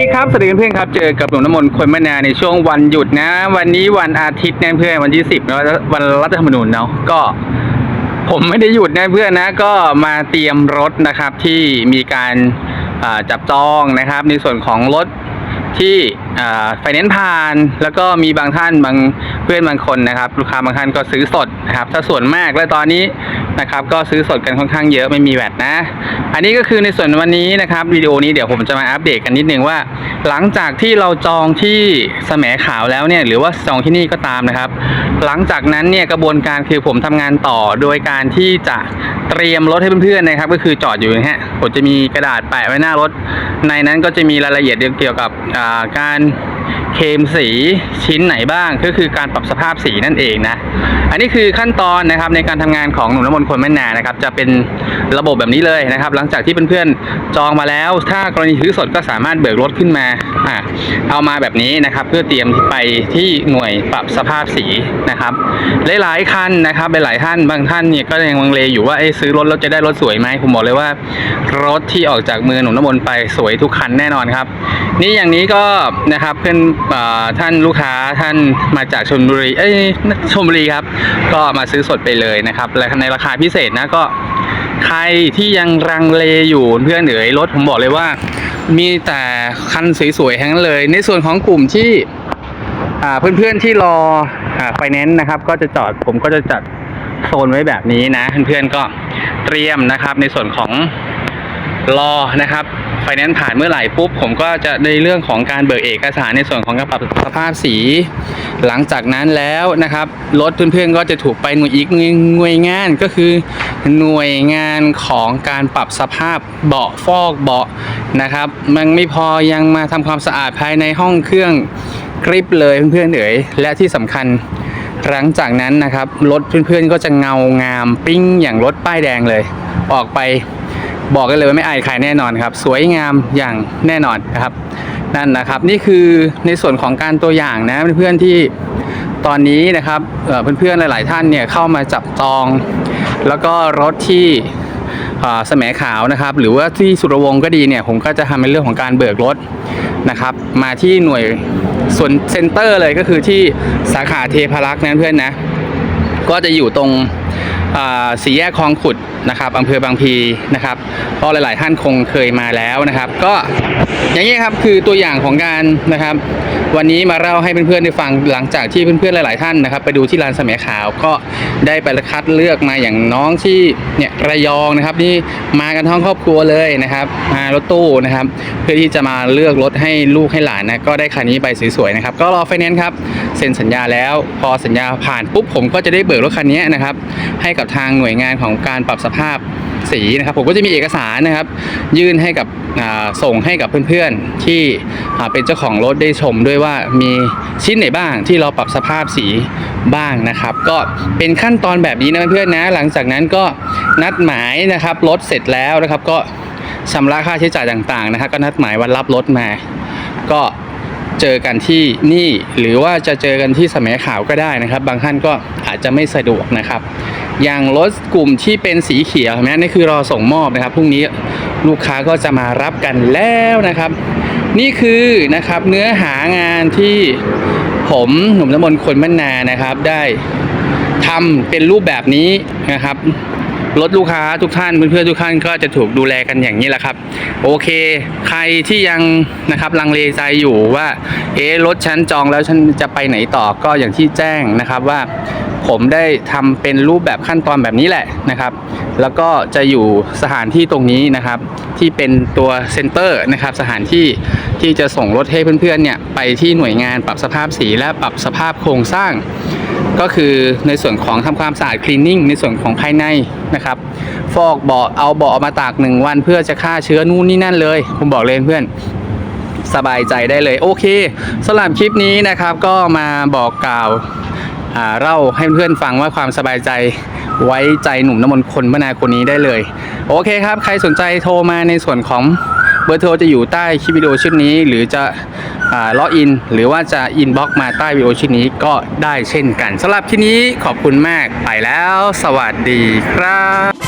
ดีครับ สวัสดีเพื่อนๆครับ เจอกับหนุ่มน้ำมนต์คนแมะนาในช่วงวันหยุดนะ วันนี้วันอาทิตย์นะเพื่อนวันที่สิบนะวันรัฐธรรมนูญเนาะก็ ผมไม่ได้หยุดนะเพื่อนนะ ก็มาเตรียมรถนะครับที่มีการจับจองนะครับ ในส่วนของรถที่ไฟแนนซ์ผ่าน แล้วก็มีบางท่านบางเพื่อนบางคนนะครับ ลูกค้าบางท่านก็ซื้อสดนะครับ ถ้าส่วนมากและตอนนี้ นะครับก็ซื้อสดกันค่อนข้างเยอะไม่มีแวดนะ อันนี้ก็คือในส่วนวันนี้นะครับวิดีโอนี้เดี๋ยวผมจะมาอัปเดตกันนิดนึงว่า หลังจากที่เราจองที่แสมขาวแล้วเนี่ยหรือว่าจองที่นี่ก็ตามนะครับ หลังจากนั้นเนี่ยกระบวนการคือผมทำงานต่อโดยการที่จะเตรียมรถให้เพื่อนๆนะครับ ก็คือจอดอยู่นะฮะผมจะมีกระดาษแปะไว้หน้ารถ ในนั้นก็จะมีรายละเอียดเกี่ยวกับการ เคมสีชิ้นไหนบ้างก็คือการปรับสภาพสีนั่นเองนะ อันนี้คือขั้นตอนนะครับในการทำงานของหนุ่มน้ำมนต์คนแม่นานะครับ จะเป็นระบบแบบนี้เลยนะครับ หลังจากที่เพื่อนๆจองมาแล้ว ถ้ากรณีซื้อสดก็สามารถเบิกรถขึ้นมาอ่าเอามาแบบนี้นะครับ เพื่อเตรียมไปที่หน่วยปรับสภาพสีนะครับ หลายๆคันนะครับหลายๆท่านบางท่านเนี่ยก็ยังลังเลอยู่ว่าเอ้ซื้อรถแล้วจะได้รถสวยไหมผมบอกเลยว่ารถที่ออกจากมือหนุ่มน้ำมนต์ไปสวยทุกคันแน่นอนครับ นี่อย่างนี้ก็นะครับเพื่อนท่านลูกค้าท่านมาจากชลบุรี เอ้ยชลบุรีครับ ก็มาซื้อสดไปเลยนะครับ และในราคาพิเศษนะก็ใครที่ยังรังเลอยู่เพื่อนเอ๋ยรถผมบอกเลยว่า มีแต่คันสวยๆทั้งนั้นเลย ในส่วนของกลุ่มที่เพื่อนๆที่รอไฟแนนซ์นะครับ ก็จะจอดผมก็จะจัดโซนไว้แบบนี้นะ เพื่อนๆก็เตรียมนะครับ ในส่วนของรอนะครับ ไฟแนนซ์ผ่านเมื่อไหร่ปุ๊บ ผมก็จะในเรื่องของการเบิกเอกสารในส่วนของการปรับสภาพสี หลังจากนั้นแล้วนะครับรถเพื่อนๆก็จะถูกไปหน่วยอีกหน่วยงานก็คือหน่วยงานของการปรับสภาพเบาะฟอกเบาะนะครับ มันไม่พอยังมาทำความสะอาดภายในห้องเครื่องกริปเลยเพื่อนๆเอ๋ยและที่สำคัญหลังจากนั้นนะครับรถเพื่อนๆก็จะเงางามปิ้งอย่างรถป้ายแดงเลย ออกไป บอกกันเลยว่าไม่อายใครแน่นอนครับ สวยงามอย่างแน่นอนนะครับ นั่นนะครับ นี่คือในส่วนของการตัวอย่างนะเพื่อนๆที่ตอนนี้นะครับเเพื่อนๆหลาย ๆ ท่านเนี่ยเข้ามาจับจอง แล้วก็รถที่อ่าแสมขาวนะครับ หรือว่าที่สุรวงก็ดีเนี่ยผมก็จะทำในเรื่องของการเบิกรถนะครับ มาที่หน่วยส่วนเซ็นเตอร์เลยก็คือที่สาขาเทพารักษ์นั้นเพื่อนนะ ก็จะอยู่ตรง สี่แยกคลองขุดนะครับอำเภอบางพีนะครับก็หลาย ๆ ท่านคงเคยมาแล้วนะครับ ก็อย่างนี้ครับคือตัวอย่างของการนะครับ วันนี้มาเล่าให้เพื่อนๆได้ฟังหลังจากที่เพื่อนๆหลาย ๆท่านนะครับ ไปดูที่ร้านสมัยขาวก็ได้ไปคัดเลือกมาอย่างน้องที่เนี่ยระยองนะครับนี่มากันทั้งครอบครัวเลยนะครับมารถตู้นะครับ เพื่อที่จะมาเลือกรถให้ลูกให้หลานนะก็ได้คันนี้ใบสวยๆนะครับก็รอไฟแนนซ์ครับเซ็นสัญญาแล้วพอสัญญาผ่านปุ๊บผมก็จะได้เบิกรถคันนี้นะครับให้กับทางหน่วยงานของการปรับสภาพ สีนะครับผมก็จะมีเอกสารนะครับ ยื่นให้กับส่งให้กับเพื่อนๆที่เป็นเจ้าของรถได้ชมด้วยว่ามีชิ้นไหนบ้างที่เราปรับสภาพสีบ้างนะครับ ก็เป็นขั้นตอนแบบนี้นะเพื่อนๆนะ หลังจากนั้นก็นัดหมายนะครับรถเสร็จแล้วนะครับ ก็ชำระค่าใช้จ่ายต่างๆนะครับ ก็นัดหมายวันรับรถมา ก็ เจอกันที่นี่ หรือว่าจะเจอกันที่สมัยข่าวก็ได้นะครับ บางท่านก็อาจจะไม่สะดวกนะครับ อย่างรถกลุ่มที่เป็นสีเขียวเห็นไหมนี่คือรอส่งมอบนะครับพรุ่งนี้ลูกค้าก็จะมารับกันแล้วนะครับ นี่คือนะครับเนื้อหางานที่ผมหนุ่มน้ำมนต์คนมะนานะครับ ได้ทำเป็นรูปแบบนี้นะครับ รถลูกค้าทุกท่านเพื่อนๆทุกท่านก็จะถูกดูแลกันอย่างนี้แหละครับ โอเค ใครที่ยังนะครับลังเลใจอยู่ว่า เอ๊รถฉันจองแล้วฉันจะไปไหนต่อก็อย่างที่แจ้งนะครับว่า ผมได้ทำเป็นรูปแบบขั้นตอนแบบนี้แหละนะครับ แล้วก็จะอยู่สถานที่ตรงนี้นะครับ ที่เป็นตัวเซ็นเตอร์นะครับ สถานที่ที่จะส่งรถให้เพื่อนๆเนี่ยไปที่หน่วยงานปรับสภาพสีและปรับสภาพโครงสร้าง ก็คือในส่วนของทำความสะอาดคลีนนิ่งในส่วนของภายในนะครับ ฟอกเบาะเอาเบาะมาตากหนึ่งวัน เพื่อจะฆ่าเชื้อนู่นนี่นั่นเลย ผมบอกเลยเพื่อนสบายใจได้เลยโอเคสำหรับคลิปนี้นะครับก็มาบอกกล่าว เล่าให้เพื่อนฟังว่าความสบายใจไว้ใจหนุ่มน้ำมนต์คนมนาคนนี้ได้เลย โอเคครับ ใครสนใจโทรมาในส่วนของเบอร์โทรจะอยู่ใต้คลิปวิดีโอชุดนี้ หรือจะล็อกอิน หรือว่าจะอินบ็อกมาใต้วิดีโอชุดนี้ก็ได้เช่นกันสำหรับที่นี้ขอบคุณมากไปแล้ว สวัสดีครับ